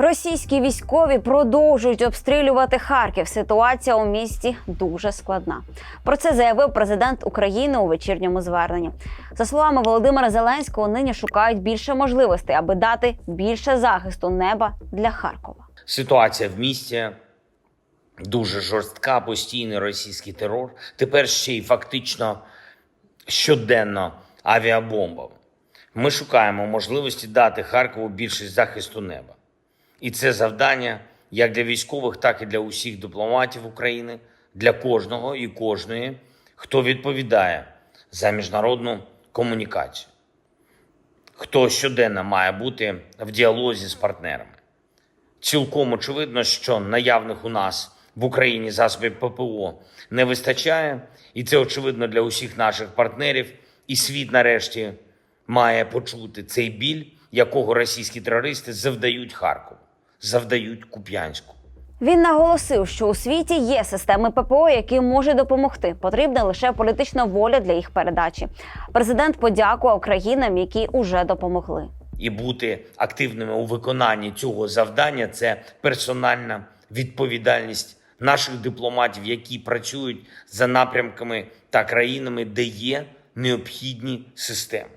Російські військові продовжують обстрілювати Харків. Ситуація у місті дуже складна. Про це заявив президент України у вечірньому зверненні. За словами Володимира Зеленського, нині шукають більше можливостей, аби дати більше захисту неба для Харкова. Ситуація в місті дуже жорстка, постійний російський терор. Тепер ще й фактично щоденно авіабомбами. Ми шукаємо можливості дати Харкову більше захисту неба. І це завдання як для військових, так і для усіх дипломатів України, для кожного і кожної, хто відповідає за міжнародну комунікацію, хто щоденно має бути в діалозі з партнерами. Цілком очевидно, що наявних у нас в Україні засобів ППО не вистачає, і це очевидно для усіх наших партнерів. І світ нарешті має почути цей біль, якого російські терористи завдають Харкову, завдають Куп'янську. Він наголосив, що у світі є системи ППО, які можуть допомогти. Потрібна лише політична воля для їх передачі. Президент подякував країнам, які уже допомогли. І бути активними у виконанні цього завдання це персональна відповідальність наших дипломатів, які працюють за напрямками та країнами, де є необхідні системи.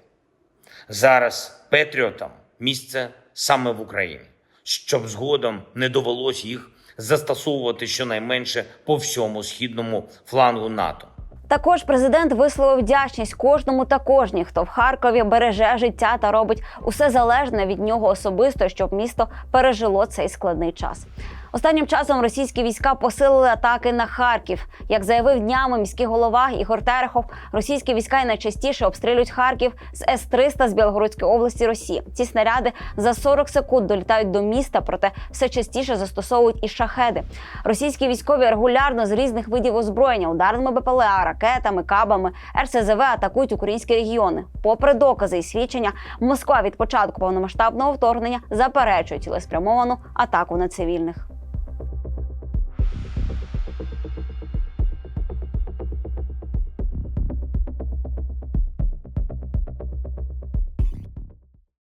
Зараз патріотам місце саме в Україні, щоб згодом не довелось їх застосовувати щонайменше по всьому східному флангу НАТО. Також президент висловив вдячність кожному та кожній, хто в Харкові береже життя та робить усе залежне від нього особисто, щоб місто пережило цей складний час. Останнім часом російські війська посилили атаки на Харків. Як заявив днями міський голова Ігор Терехов, російські війська найчастіше обстрілюють Харків з С-300 з Білгородської області Росії. Ці снаряди за 40 секунд долітають до міста, проте все частіше застосовують і шахеди. Російські військові регулярно з різних видів озброєння, ударними БПЛА, ракетами, кабами, РСЗВ атакують українські регіони. Попри докази і свідчення, Москва від початку повномасштабного вторгнення заперечує цілеспрямовану атаку на цивільних.